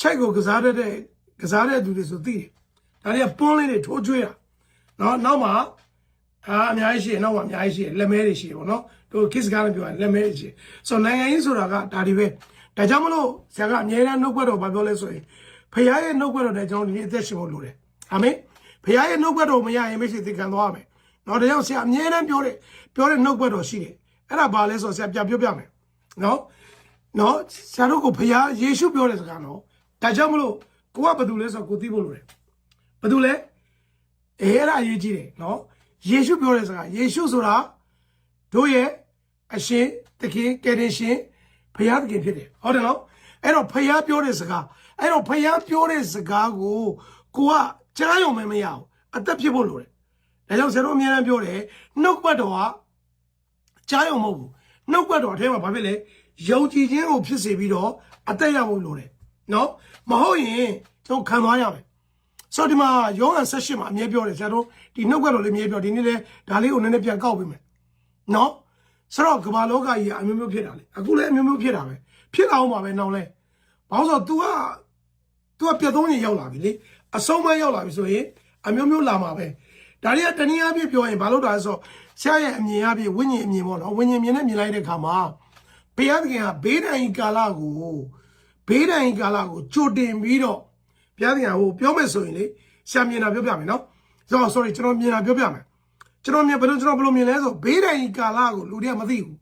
ချိုက်ကိုကစားတတ်တဲ့ကစားတဲ့သူတွေဆိုသိတယ်ဒါတွေကပွန်းလေးတွေထိုးကျွေးတာနော်နောက်မှာအာအများကြီးရှိတယ်နောက်မှာအများကြီးရှိတယ်လက်မဲတွေရှိတယ်ပေါ့နော်တို့ kiss ကားနဲ့ပြောရင်လက်မဲတွေရှိတယ်ဆိုတော့နိုင်ငံရေးဆိုတာကဒါတွေပဲဒါကြောင့်မလို့ဆရာကအမြဲတမ်းနှုတ်ဘက်တော်ဘာပြောလဲဆိုရင်ဖခင်ရဲ့နှုတ်ဘက်တော်နဲ့ကျွန်တော်ဒီနေ့အသက်ရှင်ဖို့လိုတယ်အာမင်ဖခင်ရဲ့နှုတ်ဘက်တော်မရရင်မရှိသင်ခံသွားရမယ်နော်ဒါကြောင့်ဆရာအမြဲတမ်းပြောတယ်ပြောတဲ့နှုတ်ဘက်တော်ရှိတယ်အဲ့ဒါဘာလဲဆိုတော့ဆရာပြပြောပြမယ်နော်နော်ဆရာတို့ကိုဖခင်ယေရှုပြောတဲ့စကားနော် ဒါကြောင့်မလို့ကိုကဘာတူလဲဆိုတော့ကိုသိဖို့လိုတယ်ဘာတူလဲအဲအဲ့ဒါအရေးကြီးတယ်နော်ယေရှုပြောတဲ့စကားယေရှုဆိုတာတို့ရဲ့အရှင်သခင်ကယ်တင်ရှင်ဖခင်သခင်ဖြစ်တယ်ဟုတ်တယ်နော်အဲ့တော့ဖခင်ပြောတဲ့စကားအဲ့တော့ဖခင်ပြောတဲ့စကားကိုကိုကကြားရုံမမရဘူးအသက်ဖြစ်ဖို့လိုတယ်ဒါကြောင့်ဆရာတို့အများအားပြောတယ်နှုတ်ပတ်တော်ကကြားရုံမဟုတ်ဘူးနှုတ်ပတ်တော်အထဲမှာဘာဖြစ်လဲယုံကြည်ခြင်းကိုဖြစ်စေပြီးတော့အသက်ရဖို့လိုတယ် နော်မဟုတ်ရင်ကျွန်တော်ခံသွားရမယ်ဆိုတော့ဒီမှာယောဟန်16မှာအမြဲပြောတယ်ဆရာတို့ဒီနှုတ်ကတော်လေးအမြဲပြောဒီနေ့လဲဒါလေးကိုနည်းနည်းပြန်ကောက်ပေးမယ်နော်ဆိုတော့ကမ္ဘာလောကကြီးကအမျိုးမျိုးဖြစ်တာလေအခုလည်းအမျိုးမျိုးဖြစ်တာပဲဖြစ်လာအောင်ပါပဲနောက်လဲဘာလို့ဆိုတော့ तू က तू ကပြတ်သုံးရင်ရောက်လာပြီလေအဆုံးမရောက်လာပြီဆိုရင်အမျိုးမျိုးလာမှာပဲဒါတွေကတနည်းအားဖြင့်ပြောရင်ဘာလို့တာလဲဆိုတော့ဆရာရဲ့အမြင်အားဖြင့်ဝိညာဉ်အမြင်ပေါ့နော်ဝိညာဉ်မြင်နဲ့မြင်လိုက်တဲ့ခါမှာဘုရားသခင်ကဘေးဒဏ်ဤကာလကို ဘေးဒဏ်ဤကာလကိုကြိုတင်ပြီးတော့ဘုရားသခင်ကဟိုပြောမယ်ဆိုရင်လေဆရာမြင်တာပြောပြမယ်နော်ဆိုတော့ sorry ကျွန်တော်မြင်တာပြောပြမယ်ကျွန်တော်မြင်ဘယ်လိုကျွန်တော်ဘယ်လိုမြင်လဲဆိုဘေးတိုင်းကာလကိုလူတွေကမသိဘူး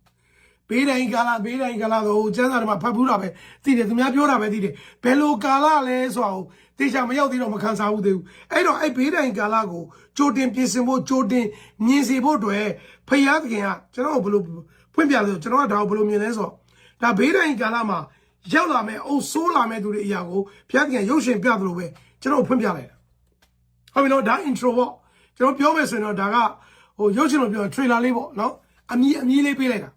ဘေးတိုင်းကာလဘေးတိုင်းကာလဆိုဟိုကျန်းစာတွေမှာဖတ်ဘူးတာပဲသိတယ်သူများပြောတာပဲသိတယ်ဘယ်လိုကာလလဲဆိုတော့တေချာမရောက်သေးတော့မခံစားဘူးသေးဘူးအဲ့တော့အဲ့ဘေးတိုင်းကာလကိုကြိုတင်ပြင်ဆင်ဖို့ကြိုတင်မြင်စီဖို့အတွက်ဖယားသခင်ကကျွန်တော်ဘယ်လိုဖွင့်ပြလို့ကျွန်တော်ကဒါကိုဘယ်လိုမြင်လဲဆိုတော့ဒါဘေးတိုင်းကာလမှာ ရောက်လာမယ်အုပ်ဆိုးလာမယ်သူတွေအရာကိုဘုရားသခင်ရုပ်ရှင်ပြသလိုပဲကျွန်တော်ဖွင့်ပြလိုက်တာဟုတ်ပြီနော်ဒါ intro ပေါ့ကျွန်တော်ပြောမယ်ဆိုရင်တော့ဒါကဟိုရုပ်ရှင်လိုပြောရင် trailer လေးပေါ့နော်အမီးအမီးလေးပေးလိုက်တာ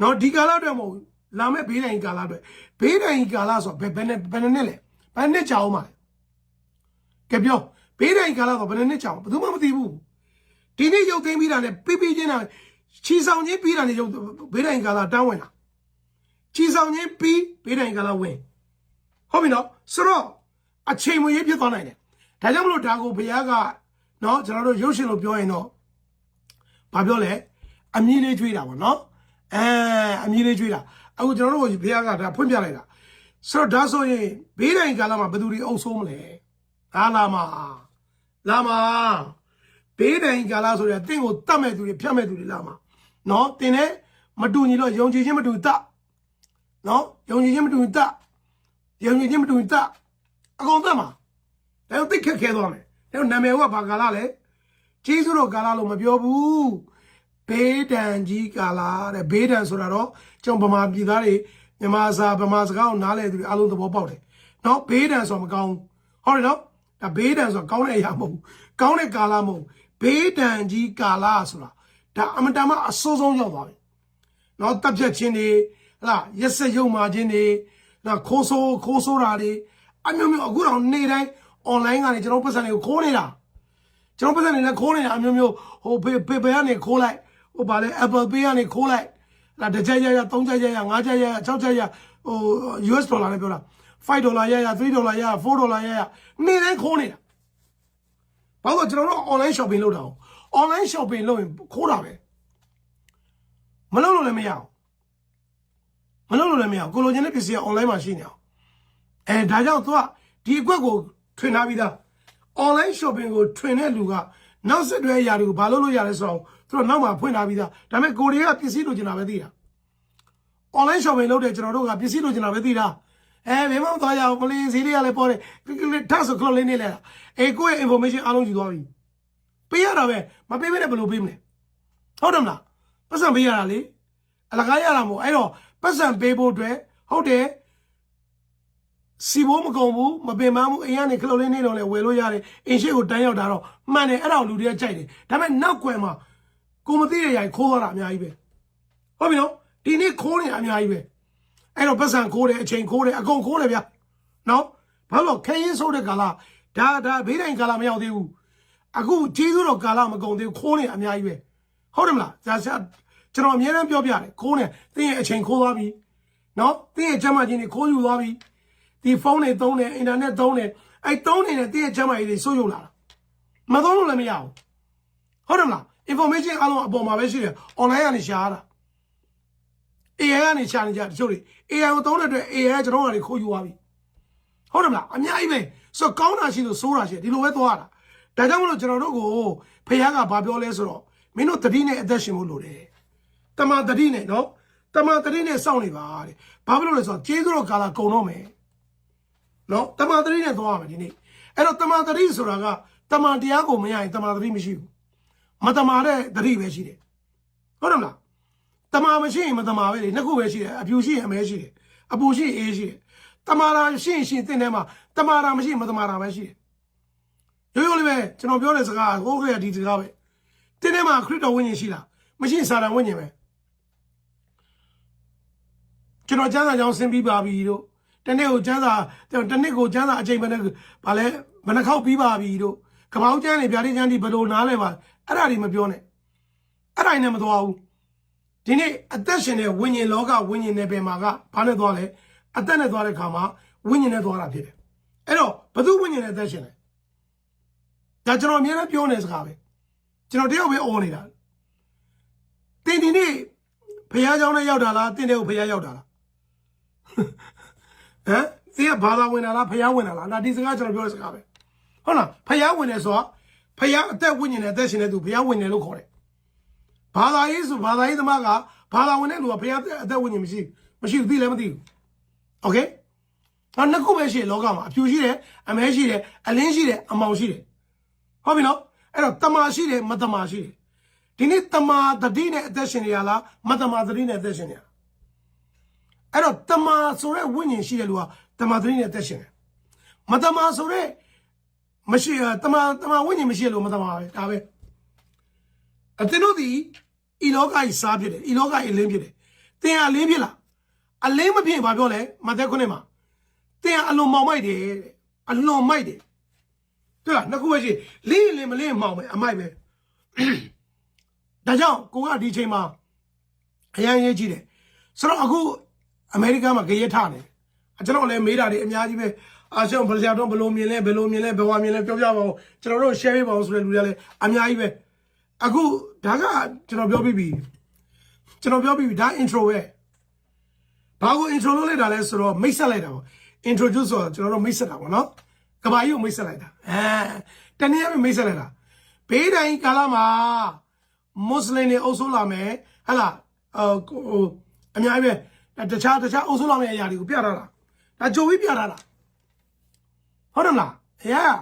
နော်ဒီကာလအတွက်မဟုတ်ဘူးလာမဲ့ဘေးတိုင်းကာလအတွက်ဘေးတိုင်းကာလဆိုတော့ဘယ်ဘယ်နဲ့ဘယ်နဲ့လဲဘယ်နဲ့ကြာအောင်ပါလဲကဲပြောဘေးတိုင်းကာလဆိုဘယ်နဲ့ကြာအောင်ဘယ်သူမှမသိဘူးဒီနေ့ရုပ်သိမ်းပြီးတာနဲ့ပြီးပြီးချင်းတာချီဆောင်ချင်းပြီးတာနဲ့ရုပ်ဘေးတိုင်းကာလတန်းဝင်တာ ကြည်ဆောင်ခြင်းပြီးပေးတိုင်ကလာဝင်ဟုတ်ပြီနော်ဆိုတော့အချိန်မရဖြစ်သွားနိုင်တယ်ဒါကြောင့်မလို့ဒါကိုဘုရားကနော်ကျွန်တော်တို့ရုပ်ရှင်လို့ပြောရင်တော့ဘာပြောလဲအမြင်လေးကျွေးတာပေါ့နော်အဲအမြင်လေးကျွေးတာအခုကျွန်တော်တို့ဘုရားကဒါဖွင့်ပြလိုက်တာဆိုတော့ဒါဆိုရင်ဘေးတိုင်ကာလမှာဘယ်သူတွေအုပ်ဆုံးမလဲဒါလာမှာလာမှာဘေးတိုင်ကာလဆိုရင်တင့်ကိုတတ်မဲ့သူတွေဖြတ်မဲ့သူတွေလာမှာနော်တင်နဲ့မတူညီတော့ယုံကြည်ခြင်းမတူတတ် နော်ယုံကြည်ခြင်းမတူရင်တယုံကြည်ခြင်းမတူရင်တအကုန်တတ်မှာဒါတော့သိခက်ခဲသွားမယ်ဒါတော့နာမည်ကဘာကာလလဲဂျေဆုတော်ကာလလို့မပြောဘူးဘေးဒဏ်ကြီးကာလတဲ့ဘေးဒဏ်ဆိုတာတော့ကျွန်ဗမာပြည်သားတွေမြန်မာစာဗမာစကားကိုနားလည်သူတွေအားလုံးသဘောပေါက်တယ်နော်ဘေးဒဏ်ဆိုမကောင်းဟုတ်တယ်နော်ဒါဘေးဒဏ်ဆိုကောင်းတဲ့အရာမဟုတ်ဘူးကောင်းတဲ့ကာလမဟုတ်ဘေးဒဏ်ကြီးကာလဆိုတာဒါအမတန်မှအဆိုးဆုံးရောက်သွားပြီနော်တပ်ဖြတ်ခြင်းတွေ လာရက်စက်ရုံမာခြင်းတွေနော်ခိုးဆိုးခိုးဆိုးတာတွေအမျိုးမျိုးအခုတော့နေ့တိုင်း online ကနေကျွန်တော်ပတ်စံတွေကိုခိုးနေတာကျွန်တော်ပတ်စံတွေလည်းခိုးနေတာအမျိုးမျိုးဟိုဖေဖေဖေကနေခိုးလိုက်ဟိုဗာလဲ Apple Pay ကနေခိုးလိုက်လာတစ်ချက်ရရသုံးချက်ရရငါးချက်ရရ၆ချက်ရဟို US ဒေါ်လာနဲ့ပြောတာ5ဒေါ်လာရရ3ဒေါ်လာရရ4ဒေါ်လာရရနေ့တိုင်းခိုးနေတာဘာလို့ကျွန်တော်တို့ online shopping လုပ်တာအောင် online shopping လုပ်ရင်ခိုးတာပဲမလုပ်လို့လည်းမရအောင် မလုပ်လို့လည်းမရအောင်ကိုလိုချင်တဲ့ပစ္စည်းက online မှာရှိနေအောင်အဲဒါကြောင့် तू ကဒီအကွက်ကိုထွင်ထားပြီးသား online shopping ကိုထွင်တဲ့လူကနောက်ဆက်တွဲအရာတွေကိုဘာလို့လို့ရလဲဆိုတော့သူတို့နောက်မှဖွင့်ထားပြီးသားဒါပေမဲ့ကိုရီးယားပစ္စည်းလိုချင်တာပဲသိတာ online shopping လုပ်တဲ့ကျွန်တော်တို့ကပစ္စည်းလိုချင်တာပဲသိတာအဲဘယ်မှမသွားရအောင်မလင်းဈေးလေးကလည်းပေါ်တယ်ထပ်ဆိုခလုတ်လေးနေလဲအေကိုယ့်ရဲ့ information အားလုံးယူသွားပြီပေးရတာပဲမပေးဘဲနဲ့ဘယ်လိုပေးမလဲဟုတ်တယ်မလားပတ်စံပေးရတာလေအလကားရတာမဟုတ်အဲ့တော့ ပတ်စံပေးဖို့အတွက်ဟုတ်တယ်စီဘိုးမကုန်ဘူးမပင်ပန်းဘူးအိမ်ကနေခလုတ်လေးနေတော့လဲဝယ်လို့ရတယ်အိမ်ရှိကိုတန်းရောက်တာတော့မှန်တယ်အဲ့ဒါကိုလူတွေကကြိုက်တယ်ဒါပေမဲ့နောက်ကွယ်မှာကိုမသိတဲ့ຢာကြီးခိုးသွားတာအများကြီးပဲဟုတ်ပြီနော်ဒီနေ့ခိုးနေတာအများကြီးပဲအဲ့တော့ပတ်စံခိုးတယ်အချိန်ခိုးတယ်အကုန်ခိုးတယ်ဗျနော်ဘာလို့ခရင်ဆိုးတဲ့ကာလဒါဒါဘေးတိုင်းကာလမရောက်သေးဘူးအခုကျေးဇူးတော်ကာလမကုန်သေးဘူးခိုးနေအများကြီးပဲဟုတ်တယ်မလားဇာဆရာ ကျွန်တော်အများအားပြောပြတယ်ခိုးနေတင်းရဲ့အချိန်ခိုးသွားပြီနော်တင်းရဲ့ကျမ်းမာခြင်းတွေခိုးယူသွားပြီဒီဖုန်းတွေသုံးတယ်အင်တာနက်သုံးတယ်အဲ့သုံးနေတဲ့တင်းရဲ့ချမ်းမာရေးတွေဆိုးရုံလာတာမသုံးလို့လည်းမရဘူးဟုတ်တယ်မလား information အားလုံးအပေါ်မှာပဲရှိတယ် online ကနေရှားတာ AI ကနေရှာနေကြတချို့တွေ AI ကိုသုံးတဲ့အတွက် AI ကကျွန်တော်တို့ခိုးယူသွားပြီဟုတ်တယ်မလားအများကြီးပဲဆိုတော့ကောင်းတာရှိလို့ဆိုးတာရှိတယ်ဒီလိုပဲသွားတာဒါကြောင့်မလို့ကျွန်တော်တို့ကိုဖခင်ကဘာပြောလဲဆိုတော့မင်းတို့တတိနဲ့အသက်ရှင်ဖို့လိုတယ် တမန်တတိနဲ့နော်တမန်တတိနဲ့စောင့်နေပါတဲ့ဘာဖြစ်လို့လဲဆိုတော့ကျေးဇူးတော်ကာလကုံတော့မယ်နော်တမန်တတိနဲ့သွားရမယ်ဒီနေ့အဲ့တော့တမန်တတိဆိုတာကတမန်တရားကိုမရရင်တမန်တတိမရှိဘူးမတမာတဲ့တတိပဲရှိတယ်ဟုတ်တယ်မလားတမာမရှိရင်မတမာပဲလေနှစ်ခုပဲရှိတယ်အပြူရှိရင်အမဲရှိတယ်အပူရှိရင်အေးရှိတယ်တမာရာရှိရင်ရှင်တဲ့ထဲမှာတမာရာမရှိရင်မတမာရာပဲရှိတယ်ရိုးရိုးလေးပဲကျွန်တော်ပြောတဲ့စကားဟိုးခရဒီစကားပဲတဲ့ထဲမှာခရစ်တော်ဝိညာဉ်ရှိလားမရှိရင်စာတန်ဝိညာဉ်ပဲ ကျွန်တော်ကျမ်းစာကြောင်းဆင်းပြီးပါပြီတို့တနေ့ကိုကျမ်းစာတနေ့ကိုကျမ်းစာအချိန်ပဲနဲ့ဗာလဲဘယ်နှခေါက်ပြီးပါပြီတို့ကပောင်းကျမ်းတွေဗျာဒိကျမ်းတွေဘယ်လိုနားလဲပါအဲ့ဒါတွေမပြောနဲ့အဲ့ဒါနဲ့မသွားဘူး ဒီနေ့အသက်ရှင်တဲ့ဝိညာဉ်လောကဝိညာဉ်နယ်ပယ်မှာကဘာနဲ့သွားလဲအသက်နဲ့သွားတဲ့ခါမှာဝိညာဉ်နဲ့သွားတာဖြစ်တယ်အဲ့တော့ဘသူဝိညာဉ်နဲ့အသက်ရှင်လဲဒါကျွန်တော်အများနဲ့ပြောနေစကားပဲကျွန်တော်တယောက်ပဲអော်နေတာတင်ဒီနေ့ဖះเจ้าနဲ့ရောက်တာလားတင်တဲ့ကိုဖះရောက်တာလား ဟမ်သင်ကဘာသာဝင်တာလားဖះဝင်တာလားဒါဒီစကားကျွန်တော်ပြောတဲ့စကားပဲဟုတ်လားဖះဝင်တယ်ဆိုတော့ဖះအသက်ဝိညာဉ်နဲ့အသက်ရှင်တဲ့သူဖះဝင်တယ်လို့ခေါ်တယ် ဘာသာရေးဆိုဘာသာရေးသမားကဘာသာဝင်တဲ့လူကဘုရားအသက်ဝိညာဉ်မရှိမရှိဘူးသိလည်းမသိဘူးโอเค။နောက်နှစ်ခုပဲရှိတယ်လောကမှာအဖြူရှိတယ်အမဲရှိတယ်အလင်းရှိတယ်အမောင်ရှိတယ်ဟုတ်ပြီနော်အဲ့တော့တမာရှိတယ်မတမာရှိတယ်ဒီနေ့တမာတတိနဲ့အသက်ရှင်နေရလားမတမာတတိနဲ့အသက်ရှင်နေရလား အဲ့တော့တမာဆိုတဲ့ဝိညာဉ်ရှိတဲ့လူကတမာတတိနဲ့အသက်ရှင်တယ်မတမာဆိုတဲ့မရှိတမာတမာဝိညာဉ်မရှိတဲ့လူမတမာပဲဒါပဲအသင်တို့ဒီဤလောကကြီးစားဖြစ်တယ်ဤလောကကြီးအလင်းဖြစ်တယ်သင်ကအလင်းဖြစ်လားအလင်းမဖြစ်ရင်ဘာပြောလဲမသက်ခွန်းထဲမှာသင်ကအလွန်မောင်မိုက်တယ်တဲ့အလွန်မိုက်တယ်တွေ့လားနှစ်ခုပဲရှိလင်းရင်လင်းမလင်းရင်မှောင်ပဲအမိုက်ပဲဒါကြောင့်ကိုကဒီချိန်မှာအရန်ရေးကြည့်တယ်ဆိုတော့အခု အမေရိကန်မှာကြရက်ထနေကျွန်တော်လည်းမေးတာတွေအများကြီးပဲအာရှုံဘယ်လိုတော့ဘယ်လိုမြင်လဲဘယ်လိုမြင်လဲဘယ်ဝါမြင်လဲပြောပြပါဦးကျွန်တော်တို့ share ပေးပါဦးဆိုတဲ့လူတွေလည်းအများကြီးပဲအခုဒါကကျွန်တော်ပြောပြပြီကျွန်တော်ပြောပြပြီဒါ intro ပဲဘာကို intro လုပ်လိုက်တာလဲဆိုတော့မိတ်ဆက်လိုက်တာပေါ့ introduce ဆိုတော့ကျွန်တော်တို့မိတ်ဆက်တာပေါ့နော်ကဘာကြီးကိုမိတ်ဆက်လိုက်တာအဲတနည်းအားဖြင့်မိတ်ဆက်လိုက်တာဘေးတိုင်းကာလမှာမွတ်စလင်တွေအုပ်စိုးလာမယ်ဟဟလားဟိုအများကြီးပဲ တခြားတခြားအုပ်စိုးလာမယ့်အရာတွေကိုပြထားတာဒါကြိုပြီးပြထားတာဟုတ်တယ်မလားအေး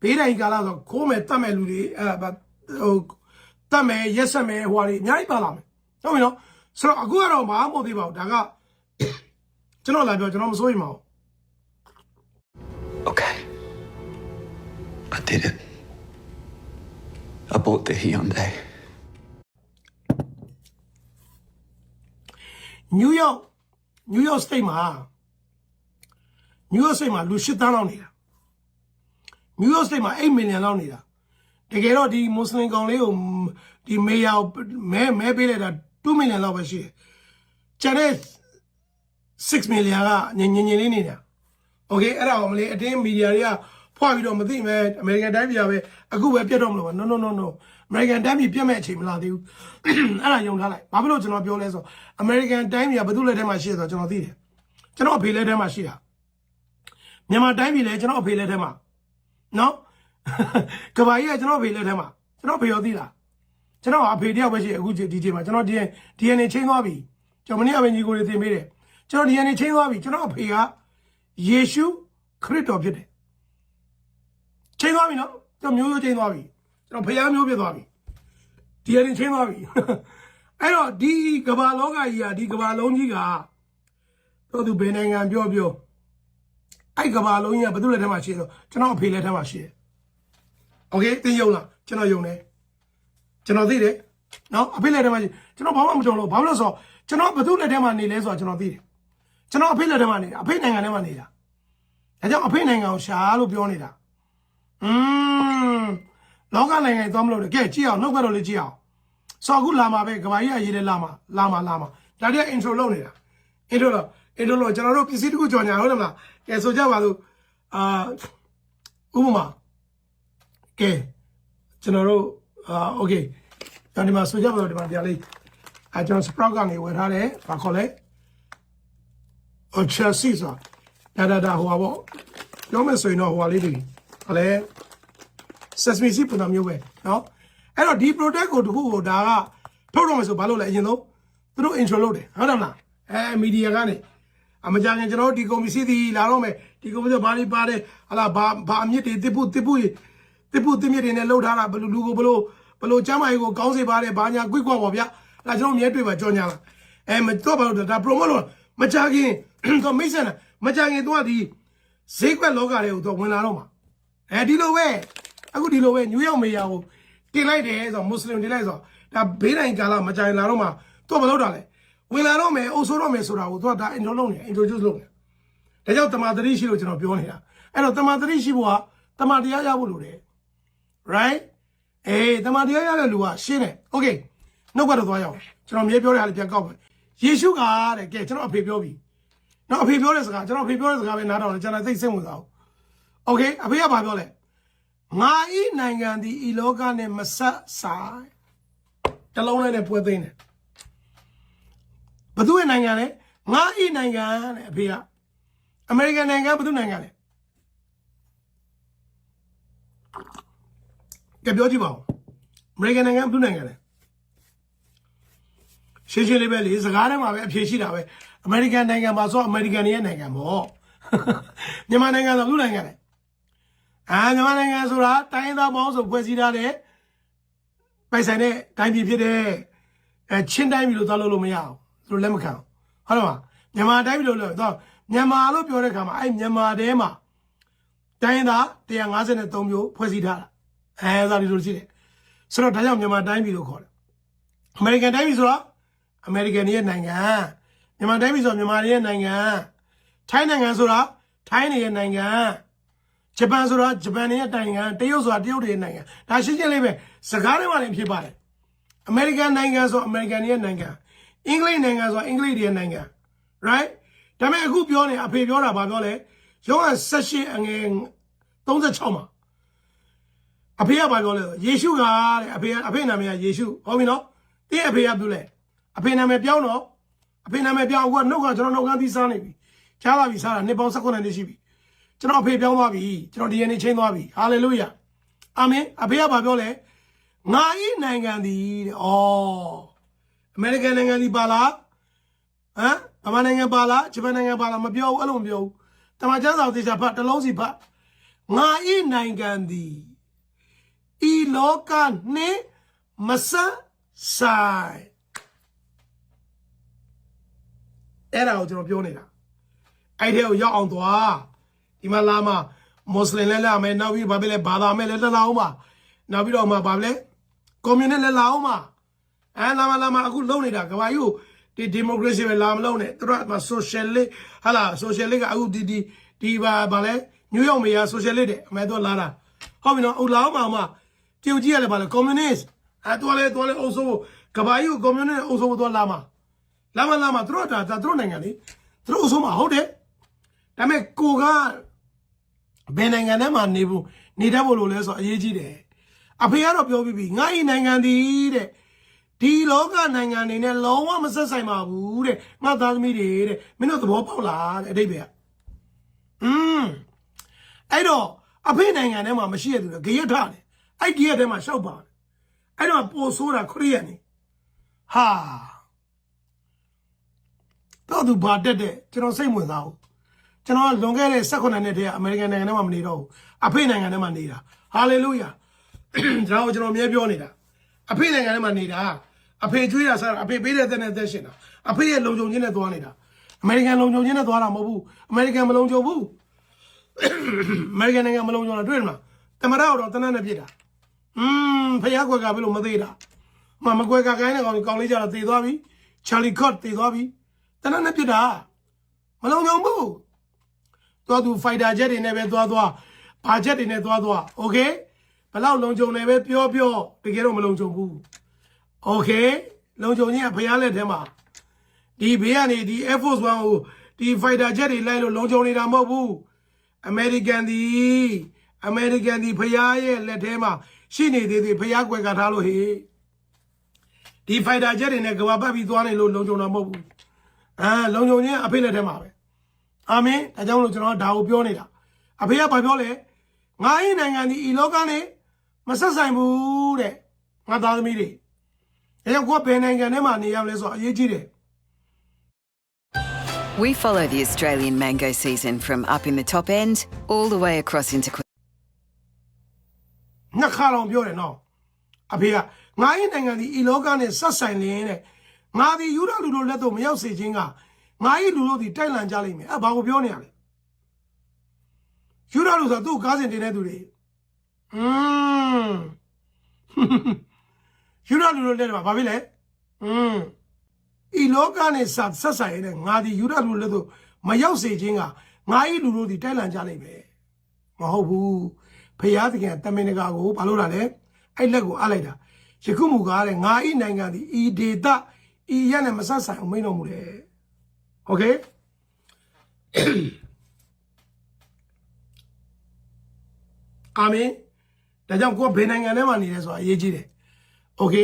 ဘေးတိုင်းကာလဆိုခိုးမယ်တတ်မယ်လူတွေအဲဟိုတတ်မယ်ရက်ဆက်မယ်ဟိုဟာတွေအများကြီးပါလာမယ်ဟုတ်ပြီနော်ဆိုတော့အခုကတော့မအားမဟုတ်သေးပါဘူးဒါကကျွန်တော်လာပြောကျွန်တော်မစိုးရိမ်ပါဘူး Okay. I did it. I bought the Hyundai. နယူးယောက်နယူးယောက်စတိတ်မှာနယူးယောက်စတိတ်မှာလူ၈တန်းလောက်နေတာနယူးယောက်စတိတ်မှာ8မီလီယံလောက်နေတာတကယ်တော့ဒီမွတ်စလင်ကောင်လေးကိုဒီမေယာမဲမဲပေးလိုက်တာ2မီလီယံလောက်ပဲရှိတယ်ကျန်တဲ့6မီလီယံကညင်ညင်ညင်လေးနေတာโอเคအဲ့ဒါကိုမလေးအတင်းမီဒီယာတွေက ဖွာပြီးတော့မသိမဲအမေရိကန်တိုင်းပြည်ကပဲအခုပဲပြတ်တော့မလို့ပါ no no no no အမေရိကန်တိုင်းပြည်ပြတ်မဲ့အချိန်မလာသေးဘူးအဲ့ဒါယုံထားလိုက်ဘာဖြစ်လို့ကျွန်တော်ပြောလဲဆိုအမေရိကန်တိုင်းပြည်ကဘယ်သူလက်ထဲမှာရှိရဆိုတော့ကျွန်တော်သိတယ်ကျွန်တော်အဖေလက်ထဲမှာရှိတာမြန်မာတိုင်းပြည်လည်းကျွန်တော်အဖေလက်ထဲမှာနော်ကဘာကြီးကကျွန်တော်အဖေလက်ထဲမှာကျွန်တော်အဖေရောသိလားကျွန်တော်အဖေတယောက်ပဲရှိအခုဒီချိန်မှာကျွန်တော် DNA DNA ချင်းသွားပြီကျွန်တော်မနေ့ကပဲညီကိုတွေသင်ပေးတယ်ကျွန်တော် DNA ချင်းသွားပြီကျွန်တော်အဖေကယေရှုခရစ်တော်ဖြစ်တယ် ချင်းသွားပြီနော်ကျွန်တော်မျိုးရိုးချင်းသွားပြီကျွန်တော်ဖျားမျိုးဖြစ်သွားပြီ DNA ချင်းသွားပြီအဲ့တော့ဒီကဘာလောကကြီးကဒီကဘာလုံးကြီးကတော့သူဘယ်နိုင်ငံပြောပြောအဲ့ကဘာလုံးကြီးကဘယ်သူလက်ထက်မှာရှိတော့ကျွန်တော်အဖေလက်ထက်မှာရှိတယ်โอเคသင်ယုံလားကျွန်တော်ယုံတယ်ကျွန်တော်သိတယ်နော်အဖေလက်ထက်မှာရှိကျွန်တော်ဘာမှမကြုံလို့ဘာလို့လဲဆိုတော့ကျွန်တော်ဘယ်သူလက်ထက်မှာနေလဲဆိုတော့ကျွန်တော်သိတယ်ကျွန်တော်အဖေလက်ထက်မှာနေတာအဖေနိုင်ငံထဲမှာနေတာဒါကြောင့်အဖေနိုင်ငံကိုရှာလို့ပြောနေတာ อืมလောကနိုင်ငံသွားမလို့လေကဲကြည့်အောင်နှုတ်ကတော့လေကြည့်အောင်ဆိုအခုလာမှာပဲကဘာကြီးအရေးလဲလာမှာလာမှာလာမှာဒါတည်းက intro လုပ်နေတာ intro တော့ အင်ဒိုလို့ကျွန်တော်တို့ပစ္စည်းတစ်ခုကြော်ညာဟုတ်တယ်မလားကဲဆိုကြပါစို့အာဥပမာကဲကျွန်တော်တို့အာโอเคဒီမှာဆိုကြပါစို့ဒီမှာတရားလေးအဲကျွန်တော် sprout ကနေဝယ်ထားတယ်ဘာခေါ်လဲအချာစီဆိုတာဒါဒါဒါဟိုပါပေါ့ပြောမယ်ဆိုရင်တော့ဟိုပါလေးတွေဟော လဲ sesame seed ပုံစံမျိုးပဲเนาะအဲ့တော့ဒီ product ကိုတခုကိုဒါကထုတ်တော့မယ်ဆိုဘာလို့လဲအရင်ဆုံးသူတို့ intro လုပ်တယ်ဟုတ်တယ်မလားအဲမီဒီယာကနေအမကြခင်ကျွန်တော်တို့ဒီကွန်မစီတီလာတော့မယ်ဒီကွန်မစီဘာလေးပါတယ်ဟလာဘာဘာအမြင့်တွေတစ်ဖို့တစ်ဖို့တစ်ဖို့တစ်မြင့်တွေနဲ့လှုပ်ထားတာဘလူလူကိုဘလို့ဘလို့ကျမ်းမာရေးကိုကောင်းစေပါတယ်ဘာညာကွိကွာပေါ့ဗျာအဲကျွန်တော်မြဲတွေ့ပါကြောညာလာအဲမတော့ဘာလို့ဒါ promote လို့မကြခင်တော့မိတ်ဆက်မကြခင်တော့ဒီဈေးကွက်လောကတွေကိုတော့ဝင်လာတော့မှာ အဲဒီလိုပဲအခုဒီလိုပဲနယူးယောက်မေယာကိုတင်လိုက်တယ်ဆိုတော့မွတ်စလင်တင်လိုက်ဆိုတော့ဒါဘေးတိုင်းကာလမကြိုင်လာတော့မှသူကမလုပ်တာလေဝင်လာတော့မယ်အုပ်ဆိုးတော့မယ်ဆိုတာကိုသူကဒါ intro လုပ်နေ introduce လုပ်နေဒါကြောင့်တမာတရိရှိလို့ကျွန်တော်ပြောနေတာအဲ့တော့တမာတရိရှိဖို့ကတမာတရားရဖို့လိုတယ် right အေးတမာတရားရတဲ့လူကရှင်းတယ် okay နှုတ်ကတော့သွားရအောင်ကျွန်တော်မြေပြောတဲ့ဟာလေးပြန်ကောက်မယ်ယေရှုကတဲ့ကဲကျွန်တော်အဖေပြောပြီနော်အဖေပြောတဲ့စကားကျွန်တော်အဖေပြောတဲ့စကားပဲနားထောင်တယ်ကျွန်တော်သိစိတ်ဝင်စားဘူး โอเคအဖေကဘာပြောလဲငါဤနိုင်ငံဒီဤလောကနဲ့မဆက်ဆိုင်တလုံးလေးနဲ့ပွဲသိမ်းတယ်ဘသူရဲ့နိုင်ငံလဲငါဤနိုင်ငံတဲ့အဖေကအမေရိကန်နိုင်ငံဘသူနိုင်ငံလဲကြပြောကြည့်ပါဦးအမေရိကန်နိုင်ငံဘသူနိုင်ငံလဲရှင်းရှင်းလေးပဲလေစကားထဲမှာပဲအဖြေရှိတာပဲအမေရိကန်နိုင်ငံမှာဆိုအမေရိကန်ရဲ့နိုင်ငံပေါ့မြန်မာနိုင်ငံဆိုဘသူနိုင်ငံလဲ အာမြန်မာနိုင်ငံဆိုတာတိုင်းရင်းသားပေါင်းစုံဖွဲ့စည်းထားတဲ့ပိုင်ဆိုင်တဲ့တိုင်းပြည်ဖြစ်တဲ့အဲချင်းတိုင်းပြည်လို့သွားလို့လို့မရအောင်သူတို့လက်မခံဘူးဟုတ်တယ်မမြန်မာတိုင်းပြည်လို့လို့တော့မြန်မာလို့ပြောတဲ့ခါမှာအဲ့မြန်မာတဲမှာတိုင်းရင်းသား153မျိုးဖွဲ့စည်းထားတာအဲဒါဒီလိုရှိတယ်ဆိုတော့ဒါကြောင့်မြန်မာတိုင်းပြည်လို့ခေါ်တယ်အမေရိကန်တိုင်းပြည်ဆိုတော့အမေရိကန်ရဲ့နိုင်ငံမြန်မာတိုင်းပြည်ဆိုတော့မြန်မာရဲ့နိုင်ငံထိုင်းနိုင်ငံဆိုတာထိုင်းရဲ့နိုင်ငံ ဂျပန်ဆိုတာဂျပန်ရဲ့နိုင်ငံတရုတ်ဆိုတာတရုတ်ရဲ့နိုင်ငံဒါရှင်းရှင်းလေးပဲစကားတွေမှလည်းဖြစ်ပါတယ်အမေရိကန်နိုင်ငံဆိုအမေရိကန်ရဲ့နိုင်ငံအင်္ဂလိပ်နိုင်ငံဆိုအင်္ဂလိပ်ရဲ့နိုင်ငံ right ဒါပေမဲ့အခုပြောနေအဖေပြောတာဘာပြောလဲရောဟန်16အငယ်36မှာအဖေကဘာပြောလဲယေရှုကတဲ့အဖေကအဖေနာမည်ကယေရှုဟုတ်ပြီနော်တင်းအဖေကပြောလဲအဖေနာမည်ပြောင်းတော့အဖေနာမည်ပြောင်းအခုကနှုတ်ကကျွန်တော်နှုတ်ကန်းပြီးစားနေပြီကြားလာပြီစားတာနှစ်ပေါင်း19နှစ်ရှိပြီ ကျွန်တော်အဖေပြောင်းသွားပြီကျွန်တော်ဒီနေ့ချင်းသွားပြီဟာလေလုယာအာမင်အဖေကဘာပြောလဲငါဤနိုင်ငံသည်တဲ့ဩအမေရိကန်နိုင်ငံဒီပါလားဟမ်ဗမာနိုင်ငံပါလားဂျပန်နိုင်ငံပါလားမပြောဘူးအဲ့လိုမပြောဘူးတမန်ကျမ်းစာသေချာဖတ်တစ်လုံးစီဖတ်ငါဤနိုင်ငံသည်ဤလောကနှင့်မဆဆိုင်အဲ့ဒါကိုကျွန်တော်ပြောနေတာအဲ့ဒီကိုရောက်အောင်သွား ဒီမှာလာမှာမွတ်စလင်လည်းလာမယ်နောက်ပြီးဘာပဲလဲဘာသာမဲ့လည်းလာအောင်ပါနောက်ပြီးတော့မှဘာပဲလဲကွန်မြူနစ်လည်းလာအောင်ပါအဲလာမလာမအခုလုံနေတာကဘာယူဒီဒီမိုကရေစီပဲလာမလုံနဲ့သူတို့ကဆိုရှယ်လစ်ဟာလာဆိုရှယ်လစ်ကအခုဒီဒီဒီဘာဘာလဲနယူးယောက်မေယာဆိုရှယ်လစ်တဲ့အမေတော့လာတာဟုတ်ပြီနော်ဟိုလာအောင်ပါမတရုတ်ကြီးကလည်းဘာလဲကွန်မြူနစ်အဲတော်လဲတော်လဲအုပ်စိုးကဘာယူကွန်မြူနစ်အုပ်စိုးတော့လာမှာလာမလာမသူတို့ကဒါသူတို့နိုင်ငံလေသူတို့အုပ်စိုးမှာဟုတ်တယ်ဒါပေမဲ့ကိုက ဘယ်နိုင်ငံထဲမှာနေဖို့နေတတ်ဖို့လို့လဲဆိုတော့အရေးကြီးတယ်အဖေကတော့ပြောပြီးပြီငါ့ဤနိုင်ငံဒီတဲ့ဒီလောကနိုင်ငံတွေနဲ့လုံးဝမဆက်ဆိုင်ပါဘူးတဲ့ငါသားသမီးတွေတဲ့မင်းတို့သဘောပေါက်လားတဲ့အတိတ်ပဲอืมအဲ့တော့အဖေနိုင်ငံထဲမှာမရှိရသူလေဂရက်ထားတယ်အဲ့ဒီရက်ထဲမှာရှောက်ပါတယ်အဲ့တော့ပိုဆိုးတာခရိယန်နေဟာတော့သူဘာတက်တဲ့ကျွန်တော်စိတ်ဝင်စားဘူး ကျွန်တော်လွန်ခဲ့တဲ့18နှစ်တည်းကအမေရိကန်နိုင်ငံထဲမှာမနေတော့ဘူးအဖေနိုင်ငံထဲမှာနေတာဟာလေလုယာကျွန်တော်ကျွန်တော်အမြဲပြောနေတာအဖေနိုင်ငံထဲမှာနေတာအဖေကျွေးတာစားတာအဖေပေးတဲ့တဲ့နဲ့သက်ရှင်တာအဖေရဲ့လုံခြုံခြင်းနဲ့သွားနေတာအမေရိကန်လုံခြုံခြင်းနဲ့သွားတာမဟုတ်ဘူးအမေရိကန်မလုံခြုံဘူးအမေရိကန်နိုင်ငံမလုံခြုံတာတွေ့တယ်မလားတမရတော့တနက်နဲ့ပြစ်တာอืมဖျားကွက်ကဘယ်လိုမသေးတာမမကွက်ကကိုင်းတဲ့ကောင်ကောင်လေးကြတော့တည်သွားပြီချာလီကော့တည်သွားပြီတနက်နဲ့ပြစ်တာမလုံခြုံဘူး သွားသူဖိုက်တာဂျက်တွေနဲ့ပဲသွားသွားဘာဂျက်တွေနဲ့သွားသွားโอเคဘလောက်လုံခြုံနေပဲပြောပြောတကယ်တော့မလုံခြုံဘူးโอเคလုံခြုံကြီးကဖျားလက်ထဲမှာဒီဘေးကနေဒီ Air Force One ကို ဒီ fighter jet တွေလိုက်လို့လုံခြုံနေတာမဟုတ်ဘူးအမေရိကန်ဒီအမေရိကန်ဒီဖျားရဲ့လက်ထဲမှာရှိနေသေးသေးဖျားကွယ်ကထားလို့ဟေးဒီ fighter jet တွေနဲ့ကဘာပတ်ပြီးသွားနေလို့လုံခြုံတာမဟုတ်ဘူးအာလုံခြုံခြင်းအဖေလက်ထဲမှာပဲ အာမင်ဒါကြောင့်မလို့ကျွန်တော်ဒါကိုပြောနေတာအဖေကဘာပြောလဲငါ့ရဲ့နိုင်ငံဒီဤလောကနဲ့မဆက်ဆိုင်ဘူးတဲ့ငါသားသမီးတွေအဲကြောင့်ကိုယ်ဘယ်နိုင်ငံထဲမှာနေရမလဲဆိုတော့အရေးကြီးတယ် We follow the Australian mango season from up in the top end all the way across into Queensland. နှစ်ခါတော့ပြောတယ်နော်အဖေကငါရဲ့နိုင်ငံဒီဤလောကနဲ့ဆက်ဆိုင်လင်းတဲ့ငါဒီယူရလူတို့လက်တော့မရောက်စေခြင်းက ငါရဲ့လူတို့ဒီတိုက်လန်ကြလိမ့်မယ်အဲဘာကိုပြောနေရလဲယူရလူဆိုတော့သူ့ကားစင်တင်တဲ့သူတွေอืม ယူရလူတို့လက်တော့ဘာဖြစ်လဲอืมဤလောကနဲ့ဆက်ဆက်ဆိုင်တဲ့ငါဒီယူရလူလက်တော့မရောက်စေခြင်းကငါရဲ့လူတို့ဒီတိုက်လန်ကြလိမ့်မယ် မဟုတ်ဘူးဖရာသခင်ကတမင်တကာကိုဘာလို့လာလဲအဲ့လက်ကိုအပ်လိုက်တာယခုမူကားတဲ့ငါဤနိုင်ငံဒီဤဒေတာဤရနဲ့မဆက်ဆိုင်အောင်မိန်တော်မူတယ် Okay? Amen. ဒါကြောင့်ကိုယ်ဘယ်နိုင်ငံထဲမှာနေလဲဆိုတာအရေးကြီးတယ်။ Okay?